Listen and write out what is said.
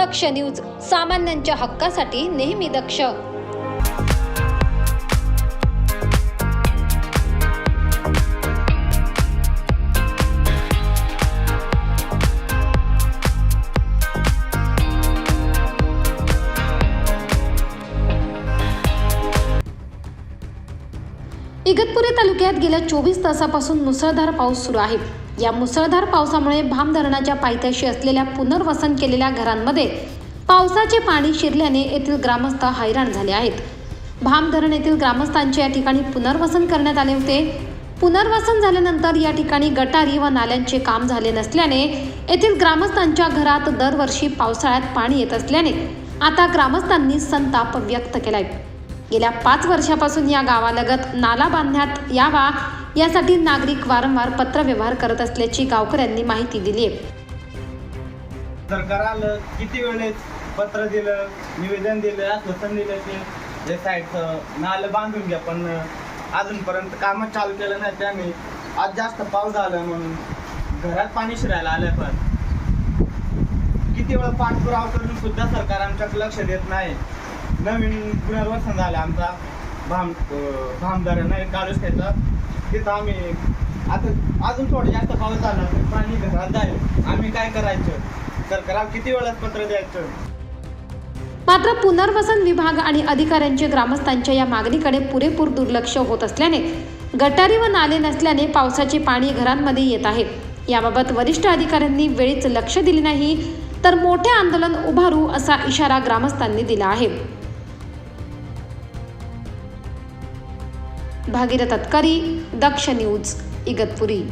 दक्ष news सामान्यांच्या हक्कासाठी नेहमी दक्ष. इगतपुरी तालुक्यात गेल्या चोवीस तासापासून मुसळधार पाऊस सुरू आहे. या मुसळधार पावसामुळे भाम धरणाच्या पायथ्याशी असलेल्या पुनर्वसन केलेल्या घरांमध्ये पावसाचे पाणी शिरल्याने येथील ग्रामस्थ हैराण झाले आहेत. भाम धरण येथील ग्रामस्थांचे या ठिकाणी पुनर्वसन करण्यात आले होते. पुनर्वसन झाल्यानंतर या ठिकाणी गटारी व नाल्यांचे काम झाले नसल्याने येथील ग्रामस्थांच्या घरात दरवर्षी पावसाळ्यात पाणी येत असल्याने आता ग्रामस्थांनी संताप व्यक्त केलाय. गेल्या पाच वर्षापासून या गावालगत नाला बांधण्यात यावा यासाठी नागरिक वारंवार पत्रव्यवहार करत असल्याची गावकऱ्यांनी माहिती दिली आहे. सरकार आलं किती वेळेस पत्र दिलं निवेदन दिलं आश्वासन दिलं ते? जे साईडचं नालं बांधून घ्या पण अजूनपर्यंत कामं चालू केलं नाही त्याने. आज जास्त पाऊस झाला म्हणून घरात पाणी शिरायला आलं पण. किती वेळा पाठपुरावा करून सुद्धा सरकार आमच्याकडे लक्ष देत नाही. नवीन पुनर्वसन झालं आमचा. भाम भामदार नाही काळूस त्याचा तिथं आम्ही आता अजून थोडं जास्त पाऊस झाला पाणी घरात जाईल. आम्ही काय करायचं? सरकारला किती वेळात पत्र द्यायचं? मात्र पुनर्वसन विभाग आणि अधिकाऱ्यांचे ग्रामस्थांच्या या मागणीकडे पुरेपूर दुर्लक्ष होत असल्याने गटारी व नाले नसल्याने पावसाचे पाणी घरांमध्ये येत आहे. याबाबत वरिष्ठ अधिकाऱ्यांनी वेळीच लक्ष दिले नाही तर मोठे आंदोलन उभारू असा इशारा ग्रामस्थांनी दिला आहे. भागीरथ तत्करी दक्ष न्यूज इगतपुरी.